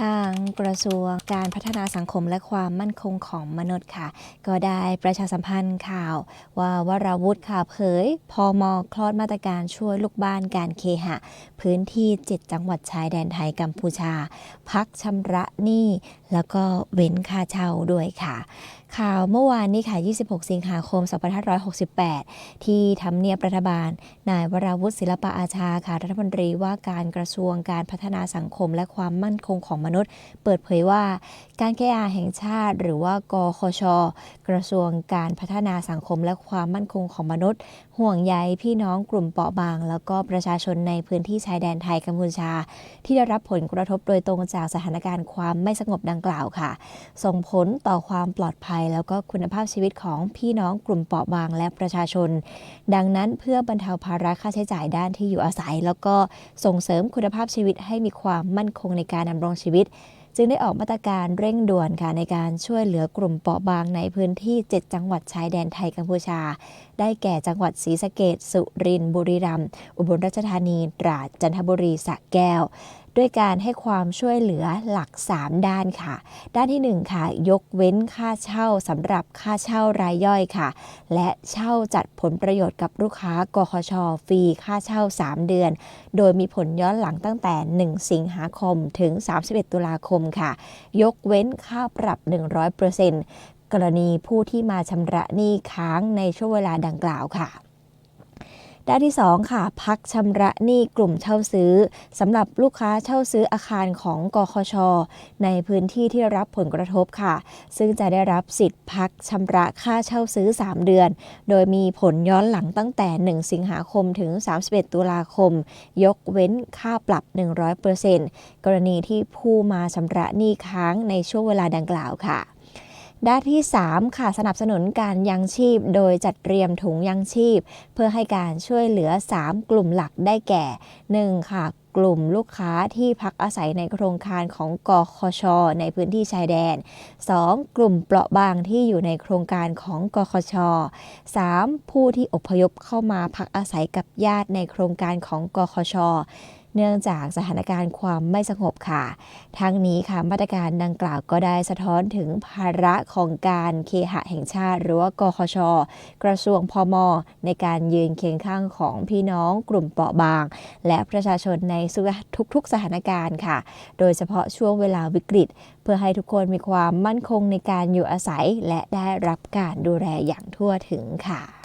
ทางกระทรวงการพัฒนาสังคมและความมั่นคงของมนุษย์ค่ะ ก็ได้ประชาสัมพันธ์ข่าว ว่าวราวุฒิค่ะเผยพอมคลอดมาตรการช่วยลูกบ้านการเคหะ พื้นที่ 7 จังหวัดชายแดนไทยกัมพูชา พักชำระหนี้แล้วก็เว้นค่าเช่าด้วยค่ะ ข่าวเมื่อวานนี้ค่ะ 26 สิงหาคม 2568 ที่ทำเนียบรัฐบาล นายวราวุฒิศิลปะอาชาค่ะ รัฐมนตรีว่าการกระทรวงการพัฒนาสังคมและความมั่นคงของมนุษย์ เปิดเผยว่า การแก้อาแห่งชาติ หรือว่ากคช กระทรวงการพัฒนาสังคมและความมั่นคงของมนุษย์ ห่วงใยพี่น้องกลุ่มเปราะบาง แล้วก็ประชาชนในพื้นที่ชายแดนไทยกัมพูชา ที่ได้รับผลกระทบโดยตรงจากสถานการณ์ความไม่สงบดังกล่าวค่ะ ส่งผลต่อความปลอดภัยแล้วก็คุณภาพชีวิตของพี่น้องกลุ่มเปราะบางและประชาชน ดังนั้นเพื่อบรรเทาภาระค่าใช้จ่ายด้านที่อยู่อาศัย แล้วก็ส่งเสริมคุณภาพชีวิตให้มีความมั่นคงในการดำรงชีวิต จึงได้ออกมาตรการเร่งด่วนค่ะในการช่วยเหลือกลุ่มเปราะบางในพื้นที่ 7 จังหวัดชายแดนไทยกัมพูชา ได้แก่จังหวัดศรีสะเกดสุรินทร์บุรีรัมย์อุบลราชธานีตราดจันทบุรีสระแก้ว ด้วยการให้ความช่วยเหลือหลัก 3 ด้านค่ะ ด้านที่ 1 ค่ะ ยกเว้นค่าเช่าสำหรับค่าเช่ารายย่อยค่ะ และเช่าจัดผลประโยชน์กับลูกค้ากคชฟรีค่าเช่า 3 เดือน โดยมีผลย้อนหลังตั้งแต่ 1 สิงหาคมถึง 31 ตุลาคมค่ะ ยกเว้นค่าปรับ 100%กรณีผู้ที่มาชำระหนี้ค้างในช่วงเวลาดังกล่าวค่ะ ด้านที่ 2 ค่ะ พักชำระหนี้กลุ่มเช่าซื้อสำหรับลูกค้าเช่าซื้ออาคารของกคช ในพื้นที่ที่รับผลกระทบค่ะ ซึ่งจะได้รับสิทธิ์พักชำระค่าเช่าซื้อ 3 เดือน โดยมีผลย้อนหลังตั้งแต่ 1 สิงหาคมถึง 31 ตุลาคม ยกเว้นค่าปรับ 100%กรณีที่ผู้มาชำระหนี้ค้างในช่วงเวลาดังกล่าวค่ะ ด้านที่ 3 ค่ะสนับสนุนการยังชีพ โดยจัดเตรียมถุงยังชีพ เพื่อให้การช่วยเหลือ 3 กลุ่มหลักได้แก่ 1. ค่ะกลุ่มลูกค้าที่พักอาศัยในโครงการของกคช ในพื้นที่ชายแดน 2. กลุ่มเปราะบางที่อยู่ในโครงการของกคช 3. ผู้ที่อพยพเข้ามาพักอาศัยกับญาติในโครงการของกคช เนื่องจากสถานการณ์ความไม่สงบค่ะ ทั้งนี้ค่ะมาตรการดังกล่าวก็ได้สะท้อนถึงภาระของการเคหะแห่งชาติ หรือว่ากคช กระทรวงพม ในการยืนเคียงข้างของพี่น้องกลุ่มเปราะบาง และประชาชนในทุกๆสถานการณ์ค่ะ โดยเฉพาะช่วงเวลาวิกฤต เพื่อให้ทุกคนมีความมั่นคงในการอยู่อาศัย และได้รับการดูแลอย่างทั่วถึงค่ะ